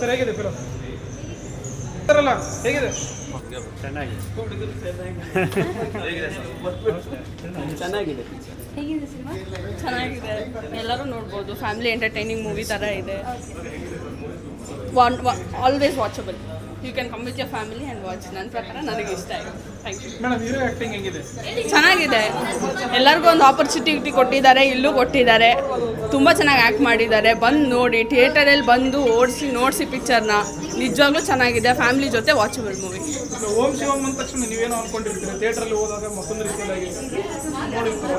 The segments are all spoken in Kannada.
ಸರ್ ಹೇಗಿದೆ ಫಿಲಮ್ ಸರಲ್ಲ ಹೇಗಿದೆ? ಹೇಗಿದೆ ಸಿನಿಮಾ? ಚೆನ್ನಾಗಿದೆ. ಎಲ್ಲರೂ ನೋಡ್ಬೋದು. ಫ್ಯಾಮಿಲಿ ಎಂಟರ್ಟೈನಿಂಗ್ ಮೂವಿ ಥರ ಇದೆ. Always watchable you can come with your family and watch ನನ್ನ ಪ್ರಕಾರ ನನಗೆ ಇಷ್ಟ ಆಯ್ತು. Thank you madam hero acting ಹೆಂಗಿದೆ? ಚೆನ್ನಾಗಿದೆ. ಎಲ್ಲರಿಗೂ ಒಂದು ಆಪರ್ಚುನಿಟಿ ಕೊಟ್ಟಿದ್ದಾರೆ ಇಲ್ಲೂ ಕೊಟ್ಟಿದ್ದಾರೆ. ತುಂಬ ಚೆನ್ನಾಗಿ ಆ್ಯಕ್ಟ್ ಮಾಡಿದ್ದಾರೆ. ಬಂದು ನೋಡಿ ಥಿಯೇಟರಲ್ಲಿ ಬಂದು ಓಡಿಸಿ ನೋಡಿಸಿ ಪಿಕ್ಚರ್ನ ನಿಜವಾಗ್ಲೂ ಚೆನ್ನಾಗಿದೆ. ಫ್ಯಾಮಿಲಿ ಜೊತೆ ವಾಚಬಲ್ ಮೂವಿ ಓಂ ಶಿವಮ್ ಅಂದ ತಕ್ಷಣ ನೀವೇನೋ ಅನ್ಕೊಂಡಿರ್ತೀರಿ? ಥಿಯೇಟ್ರಲ್ಲಿ ಹೋದಾಗ ಮತ್ತೊಂದು ರೀತಿಯಾಗಿ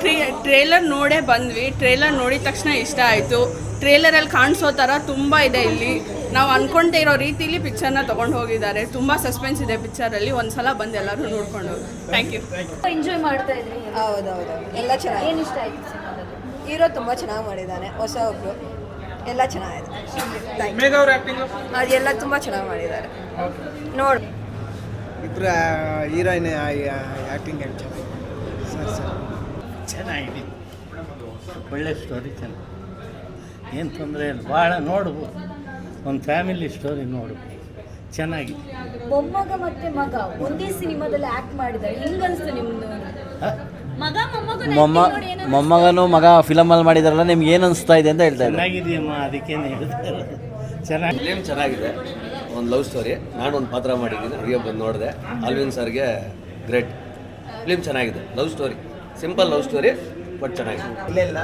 ಟ್ರೇ ಟ್ರೇಲರ್ ನೋಡೇ ಬಂದ್ವಿ. ಟ್ರೇಲರ್ ನೋಡಿದ ತಕ್ಷಣ ಇಷ್ಟ ಆಯಿತು. ಟ್ರೇಲರಲ್ಲಿ ಕಾಣಿಸೋ ಥರ ತುಂಬ ಇದೆ ಇಲ್ಲಿ. ನಾವು ಅನ್ಕೊಂಡೇ ಇರೋ ರೀತಿಲಿ ಪಿಕ್ಚರ್ನ ತೊಗೊಂಡು ಹೋಗಿದ್ದಾರೆ. ತುಂಬ ಸಸ್ಪೆನ್ಸ್ ಇದೆ ಪಿಕ್ಚರಲ್ಲಿ ಒಂದ್ಸಲ ಬಂದು ಎಲ್ಲರೂ ನೋಡ್ಕೊಂಡು ಥ್ಯಾಂಕ್ ಯು ಎಂಜಾಯ್ ಮಾಡ್ತಾ ಇದ್ರಿ? ಹೌದೌದು. ಎಲ್ಲ ಚೆನ್ನಾಗಿ ಏನು ಇಷ್ಟ ಆಯ್ತು? ಹೀರೋ ತುಂಬ ಚೆನ್ನಾಗಿ ಮಾಡಿದ್ದಾನೆ ಹೊಸ ಒಬ್ಬರು ಎಲ್ಲ ಚೆನ್ನಾಗಿದೆ. ಮೇಘ ಅವ್ರ ಆ್ಯಕ್ಟಿಂಗು ಯು ಅದೆಲ್ಲ ತುಂಬ ಚೆನ್ನಾಗಿ ಮಾಡಿದ್ದಾರೆ. ನೋಡಿ. ಇದ್ರ ಹೀರೋಯಿನ್ ಆ್ಯಕ್ಟಿಂಗ್ ಚೆನ್ನಾಗಿ ಸರ್ ಸರ್. ಚೆನ್ನಾಗಿದೆ. ಒಳ್ಳೆ ಸ್ಟೋರಿ ಚೆನ್ನಾಗಿ ಏನು ತೊಂದರೆ ಇಲ್ಲ. ಭಾಳ ನೋಡ್ಬೋದು. ಒಂದು ಫ್ಯಾಮಿಲಿ ಸ್ಟೋರಿ ನೋಡ್ಬೋದು. ಚೆನ್ನಾಗಿದೆ ಮೊಮ್ಮಗ ಮತ್ತೆ ಮಗ ಒಂದೇ ಸಿನಿಮಾದಲ್ಲಿ ಆಕ್ಟ್ ಮಾಡಿದ್ದಾರೆ ಹೆಂಗನ್ಸ್ತು ನಿಮ್ದು? ಮಗ ಮೊಮ್ಮಗ ಮೊಮ್ಮ ಮೊಮ್ಮಗನು ಮಗ ಫಿಲಮಲ್ಲಿ ಮಾಡಿದಾರಲ್ಲ ನಿಮ್ಗೆ ಏನು ಅನಿಸ್ತಾ ಇದೆ ಅಂತ ಹೇಳ್ತಾ ಇದ್ದಾರೆ ಚೆನ್ನಾಗಿದೆಯಮ್ಮ ಅದಕ್ಕೇನು ಹೇಳ್ತಾರೆ ಚೆನ್ನಾಗಿ. ಫಿಲಿಮ್ ಚೆನ್ನಾಗಿದೆ. ಒಂದು ಲವ್ ಸ್ಟೋರಿ ನಾನು ಒಂದು ಪಾತ್ರ ಮಾಡಿದ್ದೀನಿ ಅಡುಗೆ ಬಂದು ನೋಡಿದೆ. ಅಲ್ವಿನ್ ಸರ್ಗೆ ಗ್ರೇಟ್ ಫಿಲಿಮ್ ಚೆನ್ನಾಗಿದೆ. Love story simple love story but ಚೆನ್ನಾಗಿದೆ. ಇಲ್ಲ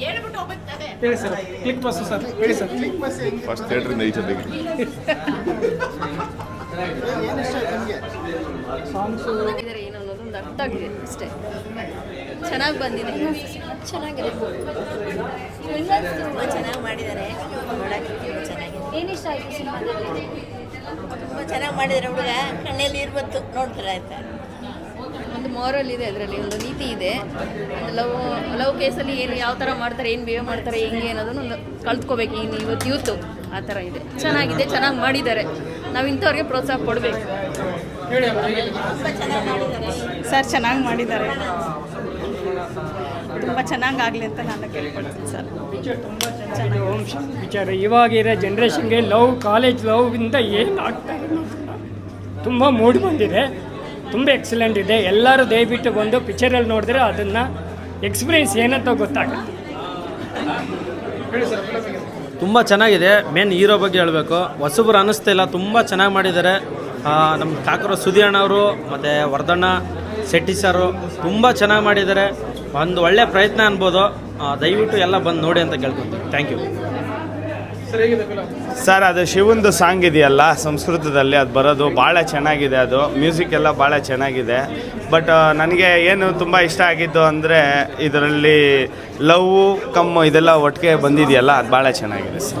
ಹೇಳಿ ಸರ್ ಕ್ಲಿಕ್ ಬಸ್ ಸರ್ ಹೇಳಿ ಸರ್. ಕ್ಲಿಕ್ ಬಸ್ ಫಸ್ಟ್ ಥಿಯೇಟ್ರಿಂದ ಈಚೆ ತೆಗಿ ಸಾಂಗ್ಸ್ ಏನು ಅನ್ನೋದು ಒಂದು ಅರ್ಥ ಆಗಿದೆ ಅಷ್ಟೇ. ಚೆನ್ನಾಗಿ ಬಂದಿದೆ. ಚೆನ್ನಾಗಿದೆ. ತುಂಬ ಚೆನ್ನಾಗಿ ಮಾಡಿದ್ದಾರೆ. ಚೆನ್ನಾಗಿದೆ. ಏನು ಇಷ್ಟ ಆಯ್ತು ಸಿನಿಮಾದಲ್ಲಿ? ತುಂಬ ಚೆನ್ನಾಗಿ ಮಾಡಿದ್ದಾರೆ ಹುಡುಗ. ಕಣ್ಣಲ್ಲಿ ನೀರು ಬಂತು ನೋಡ್ತಾರೆ ಆಯ್ತಾ? ಒಂದು ಮಾರಲ್ ಇದೆ ಅದರಲ್ಲಿ ಒಂದು ನೀತಿ ಇದೆ. ಲವ್ ಲವ್ ಕೇಸಲ್ಲಿ ಏನು ಯಾವ ಥರ ಮಾಡ್ತಾರೆ ಏನು ಬಿಹೇವ್ ಮಾಡ್ತಾರೆ ಹೆಂಗೆ ಅನ್ನೋದನ್ನು ಒಂದು ಕಲ್ತ್ಕೋಬೇಕು ಇನ್ನು ಇವತ್ತು ಯೂತು ಆ ಥರ ಇದೆ. ಚೆನ್ನಾಗಿದೆ ಚೆನ್ನಾಗಿ ಮಾಡಿದ್ದಾರೆ. ನಾವು ಇಂಥವ್ರಿಗೆ ಪ್ರೋತ್ಸಾಹ ಕೊಡಬೇಕು. ಸರ್ ಚೆನ್ನಾಗಿ ಮಾಡಿದ್ದಾರೆ. ತುಂಬ ಚೆನ್ನಾಗಿ ಆಗಲಿ ಅಂತ ನಾನು ಕೇಳ್ಕೊಳ್ತೀನಿ ಸರ್. ವಿಚಾರ ಇವಾಗಿರೋ ಜನ್ರೇಷನ್ಗೆ ಲವ್ ಕಾಲೇಜ್ ಲವ್ ಇಂದ ಏನು ಆಗ್ತಾ ಇದೆ ತುಂಬ ಮೂಡಿ ಬಂದಿದೆ. ತುಂಬ ಎಕ್ಸಲೆಂಟ್ ಇದೆ. ಎಲ್ಲರೂ ದಯವಿಟ್ಟು ಬಂದು ಪಿಕ್ಚರಲ್ಲಿ ನೋಡಿದ್ರೆ ಅದನ್ನು ಎಕ್ಸ್ಪೀರಿಯನ್ಸ್ ಏನಂತ ಗೊತ್ತಾಗುತ್ತೆ. ತುಂಬ ಚೆನ್ನಾಗಿದೆ. ಮೇನ್ ಹೀರೋ ಬಗ್ಗೆ ಹೇಳಬೇಕು. ಹೊಸಬ್ರು ಅನ್ನಿಸ್ತಾ ಇಲ್ಲ. ತುಂಬ ಚೆನ್ನಾಗಿ ಮಾಡಿದ್ದಾರೆ. ನಮ್ಮ ಕಾಕರ ಸುಧಿಯಣ್ಣ ಅವರು, ಮತ್ತು ವರ್ಧಣ್ಣ, ಶೆಟ್ಟಿ ಸರು ತುಂಬ ಚೆನ್ನಾಗಿ ಮಾಡಿದ್ದಾರೆ. ಒಂದು ಒಳ್ಳೆ ಪ್ರಯತ್ನ ಅನ್ಬೋದು. ದಯವಿಟ್ಟು ಎಲ್ಲ ಬಂದು ನೋಡಿ ಅಂತ ಕೇಳ್ಕೊತೀನಿ. ಥ್ಯಾಂಕ್ ಯು ಸರ್, ಅದು ಶಿವಂದು ಸಾಂಗ್ ಇದೆಯಲ್ಲ ಸಂಸ್ಕೃತದಲ್ಲಿ, ಅದು ಬರೋದು ಭಾಳ ಚೆನ್ನಾಗಿದೆ ಅದು. ಮ್ಯೂಸಿಕ್ ಎಲ್ಲ ಭಾಳ ಚೆನ್ನಾಗಿದೆ. ಬಟ್ ನನಗೆ ಏನು ತುಂಬ ಇಷ್ಟ ಆಗಿದ್ದು ಅಂದರೆ ಇದರಲ್ಲಿ ಲವ್, ಕಮ್ಮು ಇದೆಲ್ಲ ಒಟ್ಟಿಗೆ ಬಂದಿದೆಯಲ್ಲ, ಅದು ಭಾಳ ಚೆನ್ನಾಗಿದೆ ಸರ್.